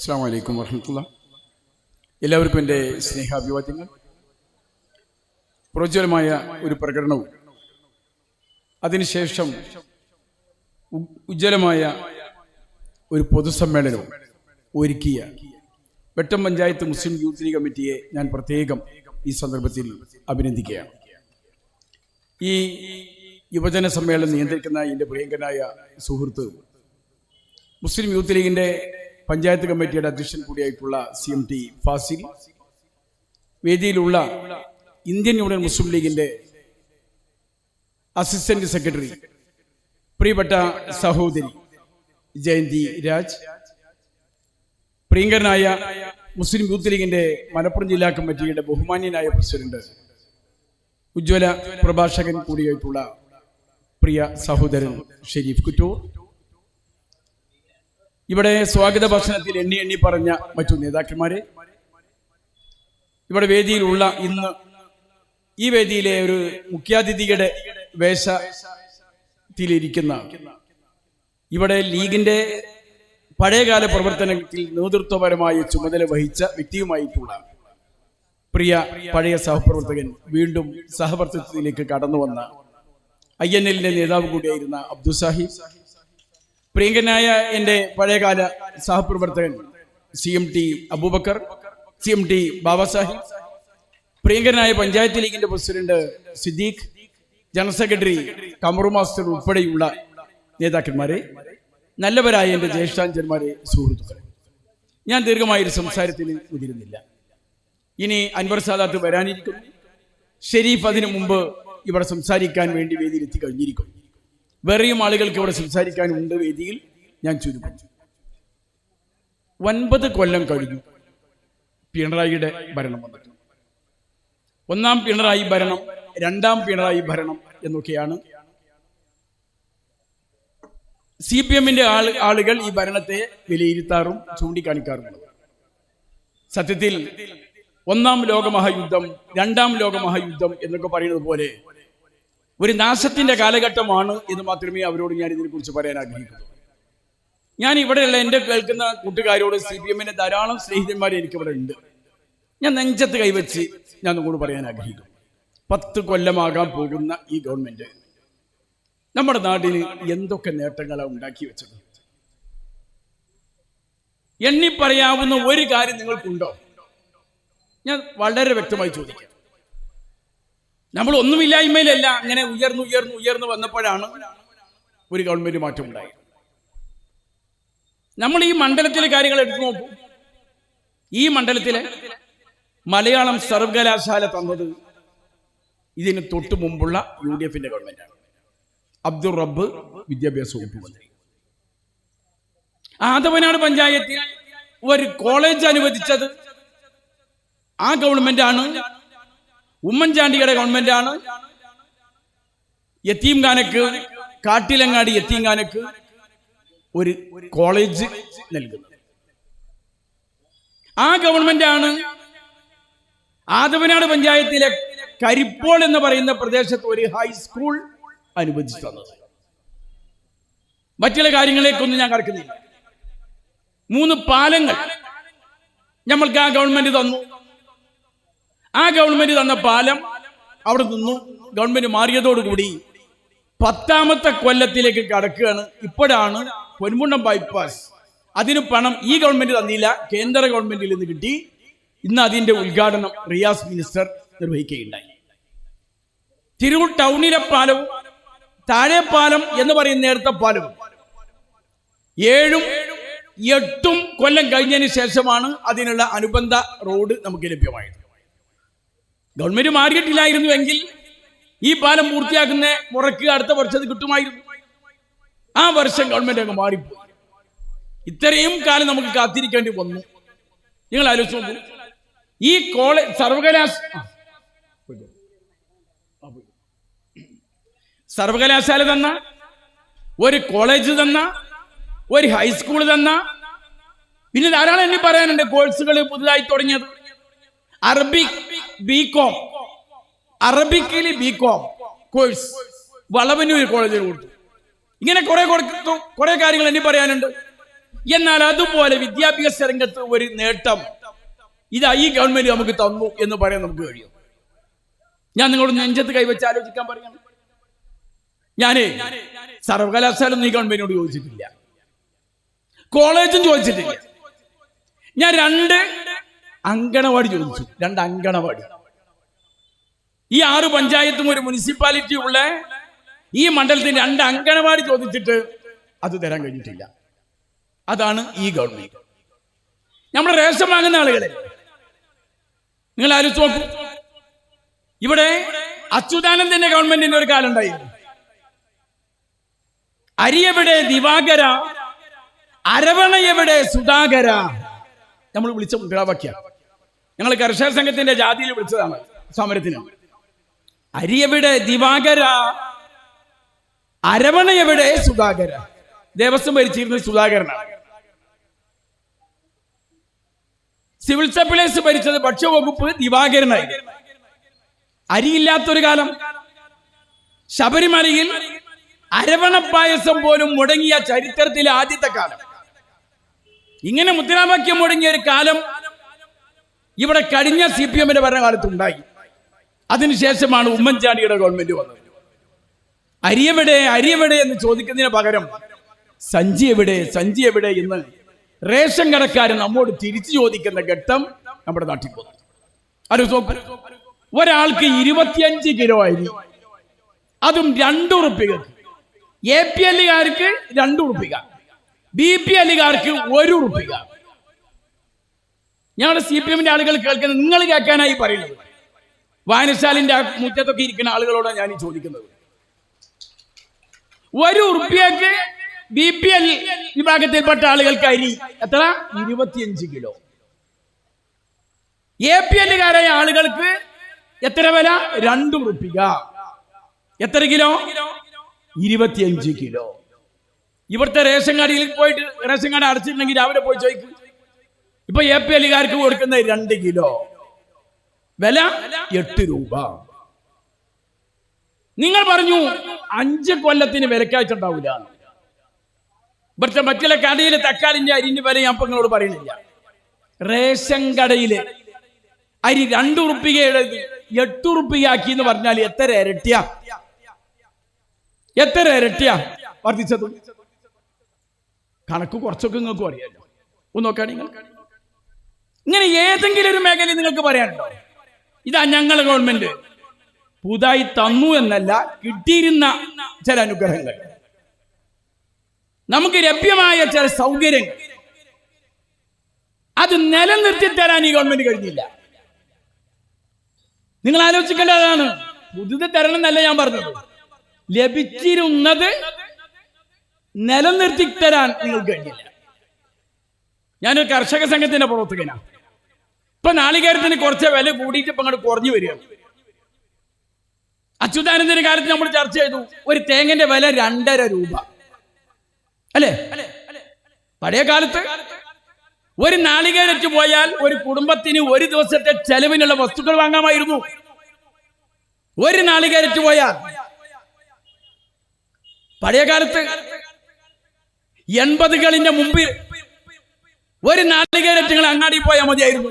അസ്സാം വലൈക്കും വർഹമത്തുള്ള എല്ലാവർക്കും എന്റെ സ്നേഹാഭിവാദ്യങ്ങൾ. പ്രോജ്വലമായ ഒരു പ്രകടനവും അതിനുശേഷം ഉജ്ജ്വലമായ ഒരു പൊതുസമ്മേളനവും ഒരുക്കിയ വെട്ടം പഞ്ചായത്ത് മുസ്ലിം യൂത്ത് ലീഗ് കമ്മിറ്റിയെ ഞാൻ പ്രത്യേകം ഈ സന്ദർഭത്തിൽ അഭിനന്ദിക്കുകയാണ്. ഈ യുവജന സമ്മേളനം നിയന്ത്രിക്കുന്ന എന്റെ പ്രിയങ്കനായ സുഹൃത്ത് മുസ്ലിം യൂത്ത് ലീഗിന്റെ പഞ്ചായത്ത് കമ്മിറ്റിയുടെ അധ്യക്ഷൻ കൂടിയായിട്ടുള്ള സി എം ടി ഫാസിൽ. വേദിയിലുള്ള ഇന്ത്യൻ യൂണിയൻ മുസ്ലിം ലീഗിന്റെ അസിസ്റ്റന്റ് സെക്രട്ടറി പ്രിയപ്പെട്ട സഹോദരി ജയന്തി രാജ്. പ്രിയങ്കരനായ മുസ്ലിം യൂത്ത് ലീഗിന്റെ മലപ്പുറം ജില്ലാ കമ്മിറ്റിയുടെ ബഹുമാന്യനായ പ്രസിഡന്റ് ഉജ്ജ്വല പ്രഭാഷകൻ കൂടിയായിട്ടുള്ള പ്രിയ സഹോദരൻ ഷെരീഫ് കുറ്റൂർ. ഇവിടെ സ്വാഗത ഭക്ഷണത്തിൽ എണ്ണി എണ്ണി പറഞ്ഞ മറ്റു നേതാക്കന്മാരെ. ഇവിടെ വേദിയിലുള്ള ഇന്ന് ഈ വേദിയിലെ ഒരു മുഖ്യാതിഥിയുടെ വേഷത്തിലിരിക്കുന്ന ഇവിടെ ലീഗിന്റെ പഴയകാല പ്രവർത്തനത്തിൽ നേതൃത്വപരമായ ചുമതല വഹിച്ച വ്യക്തിയുമായിട്ടുള്ള പ്രിയ പഴയ സഹപ്രവർത്തകൻ വീണ്ടും സഹവർത്തിത്വത്തിലേക്ക് കടന്നു വന്ന ഐ എൻ എല്ലിന്റെ നേതാവ് കൂടിയായിരുന്ന അബ്ദുസാഹിബ്. സാഹിബ് പ്രിയങ്കനായ എന്റെ പഴയകാല സഹപ്രവർത്തകൻ C M T Abubakar C M T Babasaheb പ്രിയങ്കരനായ പഞ്ചായത്ത് ലീഗിന്റെ president Siddique general secretary Kamaru master ഉൾപ്പെടെയുള്ള നേതാക്കന്മാരെ നല്ലവരായ എന്റെ ജ്യേഷ്ഠാഞ്ചന്മാരെ സുഹൃത്തുക്കളെ. ഞാൻ ദീർഘമായൊരു സംസാരത്തിന് മുതിരുന്നില്ല. ഇനി അൻവർ സാദാത്ത് വരാനിരിക്കുന്നു ഷെരീഫ് അതിനു മുമ്പ് ഇവിടെ സംസാരിക്കാൻ വേണ്ടി വേദിയിലെത്തി എത്തിക്കഴിഞ്ഞിരിക്കുന്നു വേറെയും ആളുകൾക്ക് ഇവിടെ സംസാരിക്കാനുണ്ട് വേദിയിൽ. ഞാൻ ചുരുക്കും ഒൻപത് കൊല്ലം കഴിഞ്ഞു പിണറായിയുടെ ഭരണം വന്നിട്ട്. ഒന്നാം പിണറായി ഭരണം രണ്ടാം പിണറായി ഭരണം എന്നൊക്കെയാണ് സി പി എമ്മിന്റെ ആൾ ആളുകൾ ഈ ഭരണത്തെ വിലയിരുത്താറും ചൂണ്ടിക്കാണിക്കാറുമുള്ളത്. സത്യത്തിൽ ഒന്നാം ലോകമഹായുദ്ധം രണ്ടാം ലോകമഹായുദ്ധം എന്നൊക്കെ പറയുന്നത് പോലെ ഒരു നാശത്തിന്റെ കാലഘട്ടമാണ് എന്ന് മാത്രമേ അവരോട് ഞാൻ ഇതിനെക്കുറിച്ച് പറയാൻ ആഗ്രഹിക്കുന്നു. ഞാൻ ഇവിടെയുള്ള എന്റെ കേൾക്കുന്ന കൂട്ടുകാരോട് സി പി എമ്മിന്റെ ധാരാളം സ്നേഹിതന്മാർ എനിക്കിവിടെ ഉണ്ട്. ഞാൻ നെഞ്ചത്ത് കൈവച്ച് ഞാൻ നിങ്ങളോട് പറയാൻ ആഗ്രഹിക്കുന്നു. പത്ത് കൊല്ലമാകാൻ പോകുന്ന ഈ ഗവൺമെന്റ് നമ്മുടെ നാടിന് എന്തൊക്കെ നേട്ടങ്ങളാണ് ഉണ്ടാക്കി വെച്ചത്? എണ്ണി പറയാവുന്ന ഒരു കാര്യം നിങ്ങൾക്കുണ്ടോ? ഞാൻ വളരെ വ്യക്തമായി ചോദിക്കാം. നമ്മൾ ഒന്നുമില്ലായ്മയിലല്ല അങ്ങനെ ഉയർന്നു ഉയർന്നു ഉയർന്നു വന്നപ്പോഴാണ് ഒരു ഗവൺമെന്റ് മാറ്റം ഉണ്ടായത് നമ്മൾ ഈ മണ്ഡലത്തിലെ കാര്യങ്ങൾ എടുത്തു നോക്കും. ഈ മണ്ഡലത്തിലെ മലയാളം സർവകലാശാല തന്നത് ഇതിന് തൊട്ടു മുമ്പുള്ള യു ഡി എഫിന്റെ ഗവൺമെന്റാണ്. അബ്ദുൾ റബ്ബ് വിദ്യാഭ്യാസ വകുപ്പ് മന്ത്രി. ആദവനാട് പഞ്ചായത്തിൽ ഒരു കോളേജ് അനുവദിച്ചത് ആ ഗവൺമെന്റ് ആണ് ഉമ്മൻചാണ്ടിയുടെ ഗവൺമെന്റ് ആണ് യത്തീംഖാനക്ക് കാട്ടിലങ്ങാടി യത്തീംഖാനക്ക് ഒരു കോളേജ് നൽകുന്നത്. ആ ഗവൺമെന്റ് ആണ് ആദവനാട് പഞ്ചായത്തിലെ കരിപ്പോൾ എന്ന് പറയുന്ന പ്രദേശത്ത് ഒരു ഹൈസ്കൂൾ അനുവദിച്ചു തന്നത്. മറ്റുള്ള കാര്യങ്ങളിലേക്കൊന്നും ഞാൻ കടക്കുന്നില്ല. മൂന്ന് പാലങ്ങൾ നമ്മൾക്ക് ആ ഗവൺമെന്റ് തന്നു. ആ ഗവൺമെന്റ് തന്ന പാലം അവിടെ നിന്നു ഗവൺമെന്റ് മാറിയതോടുകൂടി പത്താമത്തെ കൊല്ലത്തിലേക്ക് കടക്കുകയാണ്. ഇപ്പോഴാണ് പൊന്മുണ്ടം ബൈപ്പാസ് അതിന് പണം ഈ ഗവൺമെന്റ് തന്നില്ല. കേന്ദ്ര ഗവൺമെന്റിൽ നിന്ന് കിട്ടി. ഇന്ന് അതിന്റെ ഉദ്ഘാടനം റിയാസ് മിനിസ്റ്റർ നിർവഹിക്കുകയുണ്ടായി. തിരൂർ ടൗണിലെ പാലവും താഴെ പാലം എന്ന് പറയുന്ന നേരത്തെ പാലവും ഏഴും എട്ടും കൊല്ലം കഴിഞ്ഞതിന് ശേഷമാണ് അതിനുള്ള അനുബന്ധ റോഡ് നമുക്ക് ലഭ്യമായത്. ഗവൺമെന്റ് മാറിയിട്ടില്ലായിരുന്നുവെങ്കിൽ ഈ പാലം പൂർത്തിയാക്കുന്ന മുറയ്ക്ക് അടുത്ത വർഷത്ത് കിട്ടുമായിരുന്നു. ആ വർഷം ഗവൺമെന്റ് അങ്ങ് മാറിപ്പോയി. ഇത്രയും കാലം നമുക്ക് കാത്തിരിക്കേണ്ടി വന്നു. നിങ്ങൾ ആലോചിച്ച് നോക്കൂ. ഈ കോളേജ് പോയിക്കോ. സർവകലാശാല തന്ന ഒരു കോളേജ് തന്ന ഒരു ഹൈസ്കൂൾ തന്ന. പിന്നെ ധാരാളം എന്നെ പറയാനുണ്ട് കോഴ്സുകൾ പുതുതായി തുടങ്ങിയത്. Arabic B Com B B Com course Valavannur കോളേജിൽ കൊടുത്തു. ഇങ്ങനെ കുറെ കൊടുത്തു. കുറെ കാര്യങ്ങൾ എന്നെ പറയാനുണ്ട്. എന്നാൽ അതുപോലെ വിദ്യാഭ്യാസ രംഗത്ത് ഒരു നേട്ടം ഇതാ ഈ ഗവൺമെന്റ് നമുക്ക് തന്നു എന്ന് പറയാൻ നമുക്ക് കഴിയും. ഞാൻ നിങ്ങളോട് നെഞ്ചത്ത് കൈവച്ച് ആലോചിക്കാൻ പറയണം. ഞാനേ സർവകലാശാല ഈ ഗവൺമെന്റിനോട് ചോദിച്ചിട്ടില്ല കോളേജും ചോദിച്ചിട്ടില്ല. ഞാൻ രണ്ട് അങ്കണവാടി ചോദിച്ചു. രണ്ട് അങ്കണവാടി ഈ ആറ് പഞ്ചായത്തും ഒരു മുനിസിപ്പാലിറ്റി ഉള്ള ഈ മണ്ഡലത്തിന് രണ്ട് അങ്കണവാടി ചോദിച്ചിട്ട് അത് തരാൻ കഴിഞ്ഞിട്ടില്ല. അതാണ് ഈ ഗവൺമെന്റ്. നമ്മൾ റേഷൻ വാങ്ങുന്ന ആളുകളെ നിങ്ങൾ ആലോചിച്ച് നോക്കൂ. ഇവിടെ അച്യുതാനന്ദന്റെ ഗവൺമെന്റിന്റെ ഒരു കാലം ഉണ്ടായിരുന്നു അരിയെവിടെ ദിവാകര അരവണ എവിടെ സുധാകര നമ്മൾ വിളിച്ച മുദ്രാവാക്യ. ഞങ്ങൾ കർഷക സംഘത്തിന്റെ ജാതിയിൽ വിളിച്ചതാണ് സമരത്തിന്. അരി എവിടെ ദിവാകര അരവണ എവിടെ സുധാകര. ദേവസ്വം ഭരിച്ചിരുന്നത് സുധാകരനാണ്. Civil supplies ഭരിച്ചത് ഭക്ഷ്യവകുപ്പ് ദിവാകരനായി. അരിയില്ലാത്തൊരു കാലം ശബരിമലയിൽ അരവണ പായസം പോലും മുടങ്ങിയ ചരിത്രത്തിലെ ആദ്യത്തെ കാലം. ഇങ്ങനെ മുദ്രാവാക്യം മുടങ്ങിയ ഒരു കാലം ഇവിടെ കഴിഞ്ഞ സി പി എമ്മിന്റെ ഭരണകാലത്ത് ഉണ്ടായി അതിനുശേഷമാണ് ഉമ്മൻചാണ്ടിയുടെ ഗവൺമെന്റ് വന്നത്. അരിയവിടെ അരിയവിടെ എന്ന് ചോദിക്കുന്നതിന് പകരം സഞ്ചി എവിടെ സഞ്ചി എവിടെ എന്ന് റേഷൻ കടക്കാരൻ നമ്മോട് തിരിച്ചു ചോദിക്കുന്ന ഘട്ടം നമ്മുടെ നാട്ടിൽ പോകുന്നു നോക്കൂ ഒരാൾക്ക് ഇരുപത്തിയഞ്ച് കിലോ അരി. അതും രണ്ടു ഉറുപ്പികൾക്ക് എ പി എല്ലുകാർക്ക് രണ്ടു ഉറുപ്പിക. ബി പി എല്ലുകാർക്ക് ഒരു ഉറുപ്പിക. ഞങ്ങളുടെ സി പി എമ്മിന്റെ ആളുകൾ കേൾക്കുന്നത് നിങ്ങൾ കേൾക്കാനായി പറയുന്നത്. വായനശാലിന്റെ മുറ്റത്തൊക്കെ ഇരിക്കുന്ന ആളുകളോടാണ് ഞാൻ ചോദിക്കുന്നത്. ഒരു ഉറുപ്പിയക്ക് ബി പി എൽ വിഭാഗത്തിൽപ്പെട്ട ആളുകൾക്ക് അരി എത്ര? ഇരുപത്തിയഞ്ച് കിലോ. എ പി എല്ലുകാരായ ആളുകൾക്ക് എത്ര വില? രണ്ട് ഉറുപ്പിക. എത്ര കിലോ? ഇരുപത്തിയഞ്ച് കിലോ. ഇവിടുത്തെ റേഷൻ കടയിൽ പോയിട്ട് റേഷൻ കട അടച്ചിട്ടുണ്ടെങ്കിൽ രാവിലെ പോയി ചോദിക്കും. ഇപ്പൊ എ പി എല്ലുകാർക്ക് കൊടുക്കുന്ന രണ്ട് കിലോ. വില എട്ട് രൂപ. നിങ്ങൾ പറഞ്ഞു അഞ്ച് കൊല്ലത്തിന് വിലക്കായിട്ടുണ്ടാവില്ല ഇവിടുത്തെ മറ്റുള്ള കടയിലെ തക്കാളിന്റെ അരിന്റെ വില ഞാൻ നിങ്ങളോട് പറയുന്നില്ല. റേഷൻ കടയിലെ അരി രണ്ടു റുപ്പികയുടെ എട്ട് റുപ്പികയാക്കി എന്ന് പറഞ്ഞാൽ എത്ര ഇരട്ടിയാ? എത്ര ഇരട്ടിയാ? വർദ്ധിച്ചത്. കണക്ക് കുറച്ചൊക്കെ നിങ്ങൾക്ക് അറിയാലോ. ഒന്ന് നോക്കാണെങ്കിൽ നിങ്ങൾ. ഇങ്ങനെ ഏതെങ്കിലും ഒരു മേഖലയിൽ നിങ്ങൾക്ക് പറയാനുണ്ടോ? ഇതാ ഞങ്ങളെ ഗവൺമെന്റ് പുതുതായി തന്നു എന്നല്ല കിട്ടിയിരുന്ന ചില അനുഗ്രഹങ്ങൾ. നമുക്ക് ലഭ്യമായ ചില സൗകര്യങ്ങൾ. അത് നിലനിർത്തി തരാൻ ഈ ഗവൺമെന്റ് കഴിഞ്ഞില്ല. നിങ്ങൾ ആലോചിക്കേണ്ടതാണ് പുതുത് തരണം എന്നല്ല ഞാൻ പറഞ്ഞത്. ലഭിച്ചിരുന്നത് നിലനിർത്തി തരാൻ നിങ്ങൾക്ക് കഴിഞ്ഞില്ല. ഞാനൊരു കർഷക സംഘത്തിന്റെ പ്രവർത്തകനാണ്. ഇപ്പൊ നാളികേരത്തിന് കുറച്ച് വില കൂടിയിട്ട് ഇപ്പൊ അങ്ങോട്ട് കുറഞ്ഞു വരികയാണ്. അച്യുതാനന്ദന്റെ കാലത്ത് നമ്മൾ ചർച്ച ചെയ്തു. ഒരു തേങ്ങന്റെ വില രണ്ടര രൂപ. അല്ലേ? പഴയ കാലത്ത് ഒരു നാളികേരറ്റ് പോയാൽ ഒരു കുടുംബത്തിന് ഒരു ദിവസത്തെ ചെലവിനുള്ള വസ്തുക്കൾ വാങ്ങാമായിരുന്നു. ഒരു നാളികേരറ്റ് പോയാൽ പഴയ കാലത്ത് എൺപതുകളിന്റെ മുമ്പിൽ ഒരു നാളികേരറ്റുകൾ അങ്ങാടി പോയാൽ മതിയായിരുന്നു.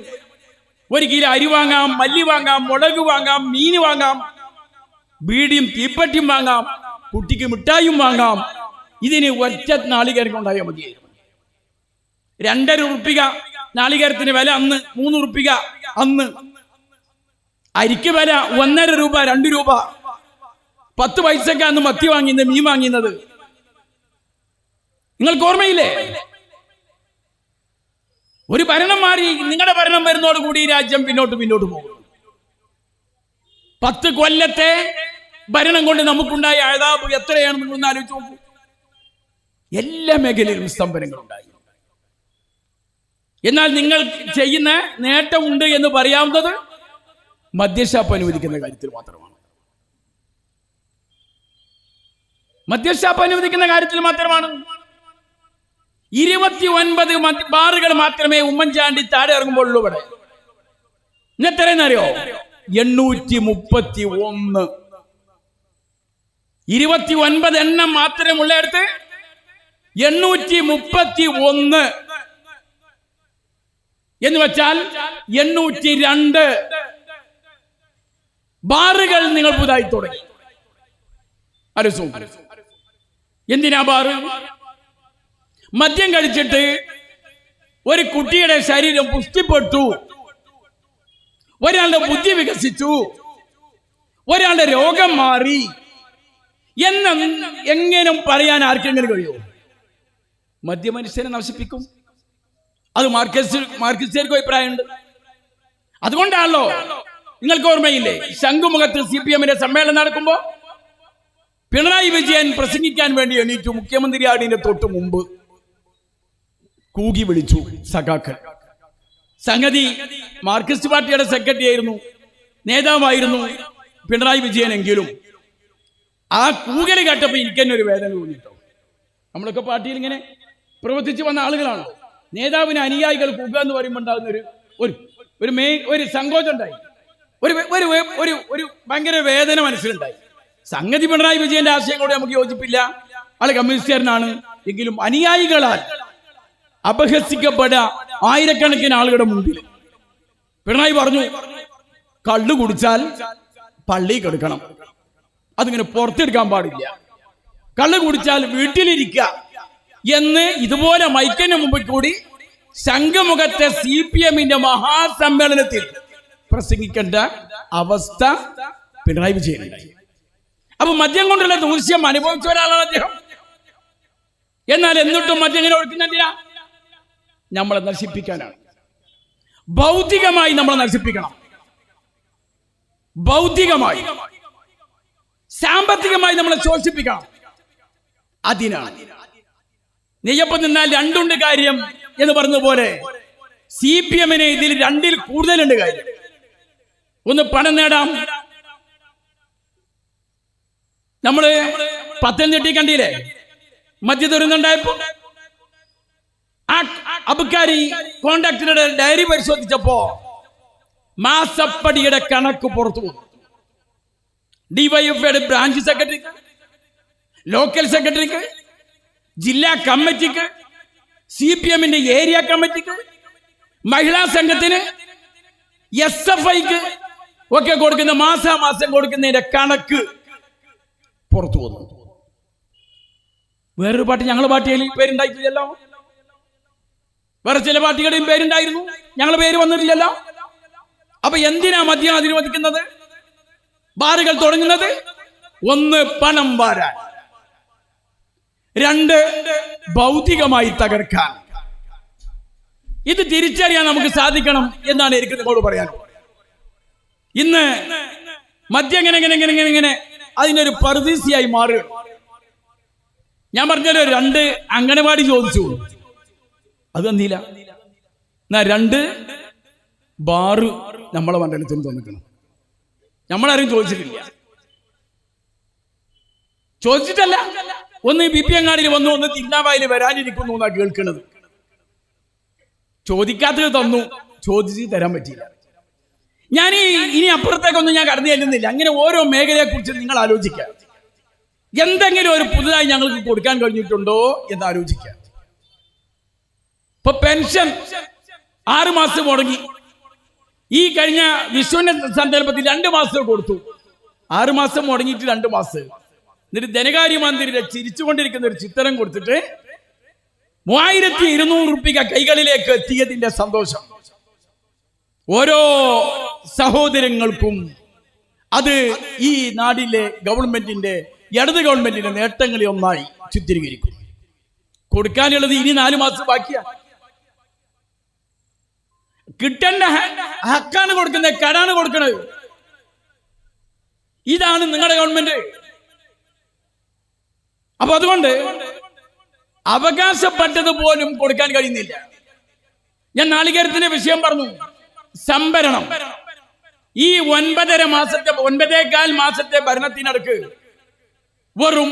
ഒരു കിലോ അരി വാങ്ങാം മല്ലി വാങ്ങാം മുളക് വാങ്ങാം മീൻ വാങ്ങാം ബീഡിയും തീപ്പട്ടിയും വാങ്ങാം കുട്ടിക്ക് മിഠായും വാങ്ങാം. ഇതിന് ഒറ്റ നാളികേരം ഉണ്ടായാൽ മതിയായിരുന്നു രണ്ടര ഉറുപ്പിക നാളികേരത്തിന് വില അന്ന് മൂന്ന് ഉറുപ്പിക അന്ന്. അരിക്ക് വില ഒന്നര രൂപ രണ്ട് രൂപ. പത്ത് അന്ന് മത്തി വാങ്ങിയത് മീൻ വാങ്ങിയത് നിങ്ങൾക്ക് ഓർമ്മയില്ലേ ഒരു ഭരണം മാറി നിങ്ങളുടെ ഭരണം വരുന്നതോട് കൂടി ഈ രാജ്യം പിന്നോട്ട് പിന്നോട്ട് പോകും പത്ത് കൊല്ലത്തെ ഭരണം കൊണ്ട് നമുക്കുണ്ടായ അഴതാബ് എത്രയാണ് നിങ്ങൾ ആലോചിച്ച് നോക്കൂ. എല്ലാ മേഖലയിലും സ്തംഭനങ്ങൾ ഉണ്ടായി എന്നാൽ നിങ്ങൾ ചെയ്യുന്ന നേട്ടമുണ്ട് എന്ന് പറയാവുന്നത് മദ്യഷാപ്പ് അനുവദിക്കുന്ന കാര്യത്തിൽ മാത്രമാണ്. മദ്യഷാപ്പ് അനുവദിക്കുന്ന കാര്യത്തിൽ മാത്രമാണ്. ഇരുപത്തി ഒൻപത് ബാറുകൾ മാത്രമേ ഉമ്മൻചാണ്ടി താഴെ ഇറങ്ങുമ്പോഴുള്ളൂ ഇവിടെ. എത്രയെന്നറിയോ എണ്ണൂറ്റി മുപ്പത്തി ഒന്ന് ഇരുപത്തി ഒൻപത് എണ്ണം മാത്രമുള്ളിടത്ത് എണ്ണൂറ്റി മുപ്പത്തി ഒന്ന് എന്ന് വെച്ചാൽ എണ്ണൂറ്റി രണ്ട് ബാറുകൾ നിങ്ങൾ പുതുതായി തുടങ്ങി അരസു എന്തിനാ ബാറ്? മദ്യം കഴിച്ചിട്ട് ഒരു കുട്ടിയുടെ ശരീരം പുഷ്ടിപ്പെട്ടു. ഒരാളുടെ ബുദ്ധി വികസിച്ചു. ഒരാളുടെ രോഗം മാറി. എന്ന എങ്ങനെ പറയാൻ ആർക്കെങ്കിലും കഴിയുമോ? മദ്യ മനുഷ്യനെ നശിപ്പിക്കും. അത് മാർക്കസ് മാർക്കസിയർക്ക് അഭിപ്രായമുണ്ട്. അതുകൊണ്ടാണല്ലോ നിങ്ങൾക്ക് ഓർമ്മയില്ലേ ശംഖുമുഖത്ത് സി പി എമ്മിന്റെ സമ്മേളനം നടക്കുമ്പോ പിണറായി വിജയൻ പ്രസംഗിക്കാൻ വേണ്ടി എണീറ്റു മുഖ്യമന്ത്രി ആടിന്റെ തൊട്ട് മുമ്പ്. കൂകി വിളിച്ചു സഖാക്കൾ. സംഗതി മാർക്സിസ്റ്റ് പാർട്ടിയുടെ സെക്രട്ടറി ആയിരുന്നു. നേതാവായിരുന്നു പിണറായി വിജയനെങ്കിലും. ആ കൂകൽ കേട്ടപ്പോൾ എനിക്ക് തന്നെ ഒരു വേദന തോന്നിട്ടോ. നമ്മളൊക്കെ പാർട്ടിയിൽ ഇങ്ങനെ പ്രവർത്തിച്ചു വന്ന ആളുകളാണ്. നേതാവിന് അനുയായികൾ കൂക എന്ന് പറയുമ്പോൾ ഉണ്ടാകുന്ന ഒരു ഒരു ഒരു മെയിൻ ഒരു സങ്കോചം ഉണ്ടായി. ഒരു ഒരു ഒരു ഒരു ഭയങ്കര വേദന മനസ്സിലുണ്ടായി. സംഗതി പിണറായി വിജയന്റെ ആശയങ്ങളോട് നമുക്ക് യോജിപ്പില്ല. ആൾ കമ്മ്യൂണിസ്റ്റുകാരനാണ് എങ്കിലും അനുയായികളാൽ അപഹസിക്കപ്പെട്ട ആയിരക്കണക്കിന് ആളുകളുടെ മുമ്പിൽ. പിണറായി പറഞ്ഞു കള്ളു കുടിച്ചാൽ പള്ളി കെടുക്കണം. അതിങ്ങനെ പുറത്തെടുക്കാൻ പാടില്ല. കള്ളു കുടിച്ചാൽ വീട്ടിലിരിക്ക എന്ന് ഇതുപോലെ മൈക്കിന് മുമ്പിൽ കൂടി ശംഖമുഖത്തെ സി പി എമ്മിന്റെ മഹാസമ്മേളനത്തിൽ പ്രസംഗിക്കേണ്ട അവസ്ഥ പിണറായി വിജയൻ അപ്പൊ മദ്യം കൊണ്ടുള്ള ദൂഷ്യം അനുഭവിച്ച ഒരാളാണ് അദ്ദേഹം. എന്നാൽ എന്നിട്ടും മദ്യം ഇങ്ങനെ ഒഴുക്കുന്നതിനാ നമ്മളെ നശിപ്പിക്കാനാണ്. ഭൗതികമായി നമ്മളെ നശിപ്പിക്കണം. ഭൗതികമായി. സാമ്പത്തികമായി നമ്മളെ ശോഷിപ്പിക്കണം. അതിനാണ്. നെയ്യപ്പം നിന്നാൽ രണ്ടുണ്ട് കാര്യം എന്ന് പറഞ്ഞതുപോലെ സി പി എമ്മിന് ഇതിൽ രണ്ടിൽ കൂടുതലുണ്ട് കാര്യം. ഒന്ന് പണം നേടാം. നമ്മൾ പത്തനംതിട്ടി കണ്ടില്ലേ? മദ്യ ദുരന്തമുണ്ടായപ്പോ ആ അബുക്കാരി ഡയറി പരിശോധിച്ചപ്പോ മാസപ്പടിയുടെ കണക്ക് പുറത്തു വന്നു. ഡിവൈഎഫ്ഐയുടെ ബ്രാഞ്ച് സെക്രട്ടറിക്ക് ലോക്കൽ സെക്രട്ടറിക്ക് ജില്ലാ കമ്മിറ്റിക്ക് സി പി എമ്മിന്റെ ഏരിയ കമ്മിറ്റിക്ക് മഹിളാ സംഘത്തിന് എസ് എഫ് ഐക്ക് ഒക്കെ കൊടുക്കുന്ന മാസാമാസം കൊടുക്കുന്നതിന്റെ കണക്ക് പുറത്തു വന്നു. വേറൊരു പാട്ട് ഞങ്ങൾ പാട്ടിയിൽ പേരുണ്ടായിട്ടില്ലല്ലോ. വേറെ ചില പാർട്ടികളുടെയും പേരുണ്ടായിരുന്നു. ഞങ്ങൾ പേര് വന്നിട്ടില്ലല്ലോ. അപ്പൊ എന്തിനാ മദ്യം അനുവദിക്കുന്നത് ബാറുകൾ തുടങ്ങുന്നത്? ഒന്ന് പണം വാരാൻ. രണ്ട് ഭൗതികമായി തകർക്കാൻ. ഇത് തിരിച്ചറിയാൻ നമുക്ക് സാധിക്കണം എന്നാണ് എനിക്ക് നിങ്ങളോട് പറയാൻ ഇന്ന് മദ്യം ഇങ്ങനെ ഇങ്ങനെ ഇങ്ങനെ ഇങ്ങനെ ഇങ്ങനെ അതിനൊരു പർദീസിയായി മാറുക ഞാൻ പറഞ്ഞല്ലോ രണ്ട് അംഗനവാടി ചോദിച്ചു. അത് തന്നില്ല എന്നാ രണ്ട് ബാറ് നമ്മളെ മണ്ഡലത്തിൽ തന്നിക്കണം നമ്മളാരും ചോദിച്ചിട്ടില്ല. ചോദിച്ചിട്ടല്ല. ഒന്ന് ബി പി അങ്ങാടിയിൽ വന്നു ഒന്ന് തിന്നാവായിൽ വരാനിരിക്കുന്നു എന്നാ കേൾക്കുന്നത് ചോദിക്കാത്തത് തന്നു ചോദിച്ച് തരാൻ പറ്റിയില്ല. ഞാൻ ഈ ഇനി അപ്പുറത്തേക്കൊന്നും ഞാൻ കടന്നു ചെല്ലുന്നില്ല. അങ്ങനെ ഓരോ മേഖലയെ കുറിച്ച് നിങ്ങൾ ആലോചിക്കുക. എന്തെങ്കിലും ഒരു പുതുതായി ഞങ്ങൾക്ക് കൊടുക്കാൻ കഴിഞ്ഞിട്ടുണ്ടോ എന്ന് ആലോചിക്കുക. ഇപ്പൊ പെൻഷൻ ആറു മാസം മുടങ്ങി. ഈ കഴിഞ്ഞ വിഷുവിന്റെ സന്ദർഭത്തിൽ രണ്ട് മാസം കൊടുത്തു. ആറു മാസം മുടങ്ങിയിട്ട് രണ്ട് മാസം. എന്നിട്ട് ധനകാര്യ ധനകാര്യമന്ത്രിയുടെ ചിരിച്ചുകൊണ്ടിരിക്കുന്ന ഒരു ചിത്രം കൊടുത്തിട്ട് മൂവായിരത്തി ഇരുന്നൂറ് റുപ്യ കൈകളിലേക്ക് എത്തിയതിന്റെ സന്തോഷം. ഓരോ സഹോദരങ്ങൾക്കും അത് ഈ നാടിലെ ഗവൺമെന്റിന്റെ ഇടത് ഗവൺമെന്റിന്റെ നേട്ടങ്ങളിൽ ഒന്നായി ചിത്രീകരിക്കും. കൊടുക്കാനുള്ളത് ഇനി നാല് മാസം ബാക്കിയാ. കിട്ടേണ്ട ഹക്കാണ് കൊടുക്കുന്നത് കടാണ് കൊടുക്കുന്നത്. ഇതാണ് നിങ്ങളുടെ ഗവൺമെന്റ്. അപ്പൊ അതുകൊണ്ട് അവകാശപ്പെട്ടത് പോലും കൊടുക്കാൻ കഴിയുന്നില്ല. ഞാൻ നാളികേരത്തിന്റെ വിഷയം പറഞ്ഞു. സംഭരണം ഈ ഒൻപതര മാസത്തെ ഒൻപതേകാൽ മാസത്തെ ഭരണത്തിനടുക്ക് വെറും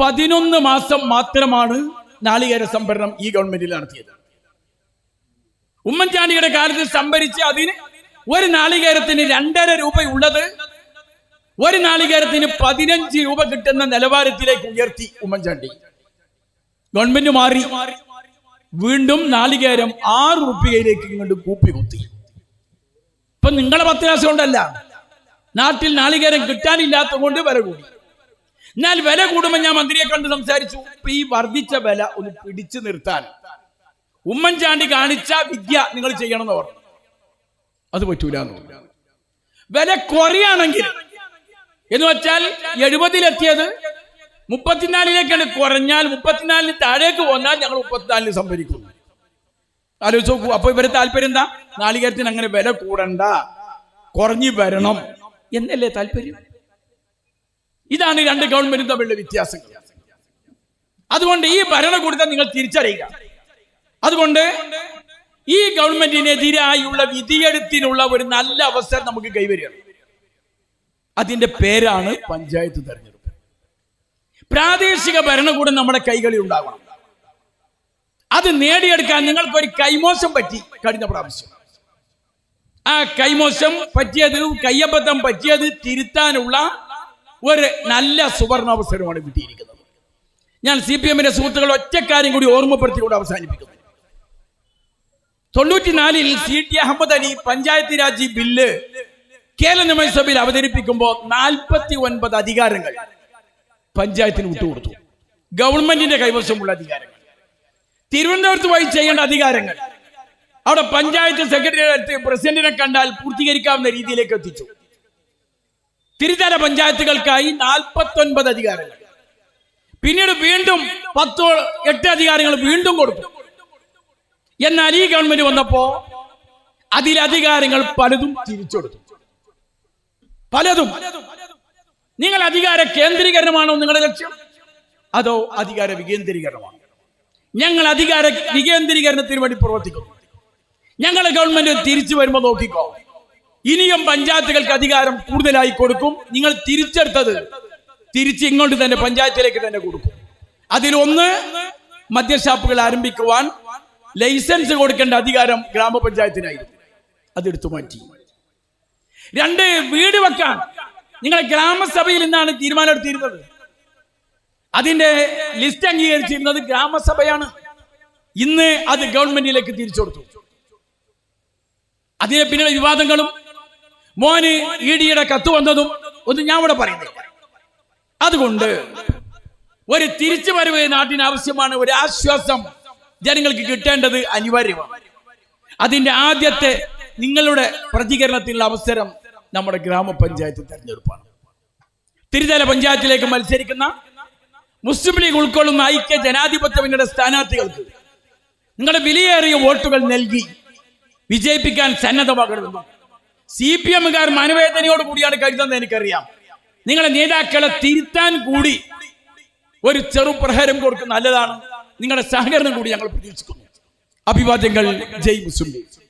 പതിനൊന്ന് മാസം മാത്രമാണ് നാളികേര സംഭരണം ഈ ഗവൺമെന്റിൽ നടത്തിയത്. ഉമ്മൻചാണ്ടിയുടെ കാലത്ത് സംഭരിച്ച് അതിന് ഒരു നാളികേരത്തിന് രണ്ടര രൂപയുള്ളത്. ഒരു നാളികേരത്തിന് പതിനഞ്ച് രൂപ കിട്ടുന്ന നിലവാരത്തിലേക്ക് ഉയർത്തി ഉമ്മൻചാണ്ടി. ഗവൺമെന്റ് മാറി. വീണ്ടും നാളികേരം ആറ് റുപ്യയിലേക്ക് ഇങ്ങോട്ട് കൂപ്പി കുത്തി. ഇപ്പൊ നിങ്ങളെ പത്ത് കൊണ്ടല്ല. നാട്ടിൽ നാളികേരം കിട്ടാനില്ലാത്ത കൊണ്ട് വില കൂടി. എന്നാൽ വില കൂടുമ്പോൾ ഞാൻ മന്ത്രിയെ കണ്ട് സംസാരിച്ചു. ഈ വർദ്ധിച്ച വില ഒന്ന് പിടിച്ചു നിർത്താൻ. ഉമ്മൻചാണ്ടി കാണിച്ച വിദ്യ നിങ്ങൾ ചെയ്യണം എന്ന് പറഞ്ഞു അത് പറ്റൂല. വില കുറയാണെങ്കിൽ എന്ന് വെച്ചാൽ എഴുപതിലെത്തിയത് മുപ്പത്തിനാലിലേക്കാണ്. കുറഞ്ഞാൽ മുപ്പത്തിനാലിന് താഴേക്ക് പോന്നാൽ ഞങ്ങൾ മുപ്പത്തിനാലിന് സംഭരിക്കും. ആലോചിച്ച് നോക്കൂ. അപ്പൊ ഇവരെ താല്പര്യം എന്താ? നാളികേരത്തിന് അങ്ങനെ വില കൂടണ്ട. കുറഞ്ഞു വരണം. എന്നല്ലേ താല്പര്യം? ഇതാണ് രണ്ട് ഗവൺമെന്റും തമ്മിലുള്ള വ്യത്യാസങ്ങൾ അതുകൊണ്ട് ഈ ഭരണകൂടത്തെ നിങ്ങൾ തിരിച്ചറിയുക. അതുകൊണ്ട് ഈ ഗവൺമെന്റിനെതിരായുള്ള വിധിയെടുത്തിനുള്ള ഒരു നല്ല അവസരം നമുക്ക് കൈവരികയാണ് അതിന്റെ പേരാണ് പഞ്ചായത്ത് തെരഞ്ഞെടുപ്പ്. പ്രാദേശിക ഭരണകൂടം നമ്മുടെ കൈകളിൽ ഉണ്ടാവണം. അത് നേടിയെടുക്കാൻ നിങ്ങൾക്ക് ഒരു കൈമോശം പറ്റി കഴിഞ്ഞ പ്രാവശ്യം. ആ കൈമോശം പറ്റിയത് കയ്യബദ്ധം പറ്റിയത് തിരുത്താനുള്ള ഒരു നല്ല സുവർണാവസരമാണ് കിട്ടിയിരിക്കുന്നത്. ഞാൻ സി പി എമ്മിന്റെ സുഹൃത്തുക്കൾ ഒറ്റക്കാര്യം കൂടി ഓർമ്മപ്പെടുത്തിക്കൊണ്ട് അവസാനിപ്പിക്കുന്നു. തൊണ്ണൂറ്റിനാലിൽ C T Ahammed Ali panchayat raj bill Kerala നിയമസഭയിൽ അവതരിപ്പിക്കുമ്പോൾ നാൽപ്പത്തി ഒൻപത് അധികാരങ്ങൾ പഞ്ചായത്തിന് വിട്ടുകൊടുത്തു. ഗവൺമെന്റിന്റെ കൈവശമുള്ള അധികാരങ്ങൾ. തിരുവനന്തപുരത്ത് പോയി ചെയ്യേണ്ട അധികാരങ്ങൾ. അവിടെ പഞ്ചായത്ത് സെക്രട്ടറിയുടെ അടുത്ത് പ്രസിഡന്റിനെ കണ്ടാൽ പൂർത്തീകരിക്കാവുന്ന രീതിയിലേക്ക് എത്തിച്ചു. തിരുത്തല പഞ്ചായത്തുകൾക്കായി നാൽപ്പത്തി ഒൻപത് അധികാരങ്ങൾ. പിന്നീട് വീണ്ടും പത്തോ എട്ട് അധികാരങ്ങൾ വീണ്ടും കൊടുത്തു. എന്നാൽ ഈ ഗവൺമെന്റ് വന്നപ്പോ അതിലധികാരങ്ങൾ പലതും തിരിച്ചെടുത്തു. പലതും. നിങ്ങൾ അധികാര കേന്ദ്രീകരണമാണോ നിങ്ങളുടെ ലക്ഷ്യം? അതോ അധികാര വികേന്ദ്രീകരണമാണോ? ഞങ്ങൾ അധികാര വികേന്ദ്രീകരണത്തിന് വേണ്ടി പ്രവർത്തിക്കുന്നു. ഞങ്ങൾ ഗവൺമെന്റ് തിരിച്ചു വരുമ്പോൾ നോക്കിക്കോ. ഇനിയും പഞ്ചായത്തുകൾക്ക് അധികാരം കൂടുതലായി കൊടുക്കും. നിങ്ങൾ തിരിച്ചെടുത്തത് തിരിച്ച് ഇങ്ങോട്ട് തന്നെ പഞ്ചായത്തിലേക്ക് തന്നെ കൊടുക്കും. അതിലൊന്ന് മദ്യഷാപ്പുകൾ ആരംഭിക്കുവാൻ ലൈസൻസ് കൊടുക്കേണ്ട അധികാരം ഗ്രാമപഞ്ചായത്തിനായിരുന്നു അതെടുത്തു മാറ്റി. രണ്ട് വീട് വെക്കാൻ. നിങ്ങളെ ഗ്രാമസഭയിൽ നിന്നാണ് തീരുമാനം എടുത്തിരുന്നത് അതിന്റെ ലിസ്റ്റ് അംഗീകരിച്ചിരുന്നത് ഗ്രാമസഭയാണ്. ഇന്ന് അത് ഗവൺമെന്റിലേക്ക് തിരിച്ചു കൊടുത്തു. അതിനെ പിന്നിലെ വിവാദങ്ങളും മോന് ഇ ഡിയുടെ കത്ത് വന്നതും ഒന്നും ഞാൻ ഇവിടെ പറയുന്നില്ല അതുകൊണ്ട് ഒരു തിരിച്ചു വരവ് നാട്ടിന് ആവശ്യമാണ് ഒരു ആശ്വാസം. ജനങ്ങൾക്ക് കിട്ടേണ്ടത് അനിവാര്യമാണ്. അതിന്റെ ആദ്യത്തെ നിങ്ങളുടെ പ്രതികരണത്തിനുള്ള അവസരം നമ്മുടെ ഗ്രാമപഞ്ചായത്ത് തെരഞ്ഞെടുപ്പാണ്. തിരുതല പഞ്ചായത്തിലേക്ക് മത്സരിക്കുന്ന മുസ്ലിം ലീഗ് ഉൾക്കൊള്ളുന്ന ഐക്യ ജനാധിപത്യ മുന്നണിയുടെ സ്ഥാനാർത്ഥികൾക്ക് നിങ്ങളുടെ വിലയേറിയ വോട്ടുകൾ നൽകി വിജയിപ്പിക്കാൻ സന്നദ്ധമാകണമെന്ന് സി പി എമ്മുകാർ മനവേദനയോട് കൂടിയാണ് കരുതുന്നത് എനിക്കറിയാം. നിങ്ങളെ നേതാക്കളെ തിരുത്താൻ കൂടി ഒരു ചെറുപ്രഹരം കൊടുക്കുന്ന നല്ലതാണ്. നിങ്ങളുടെ സഹകരണം കൂടി ഞങ്ങൾ പ്രതീക്ഷിക്കുന്നു. അഭിവാദ്യങ്ങൾ. ജയ് മുസ്ലിം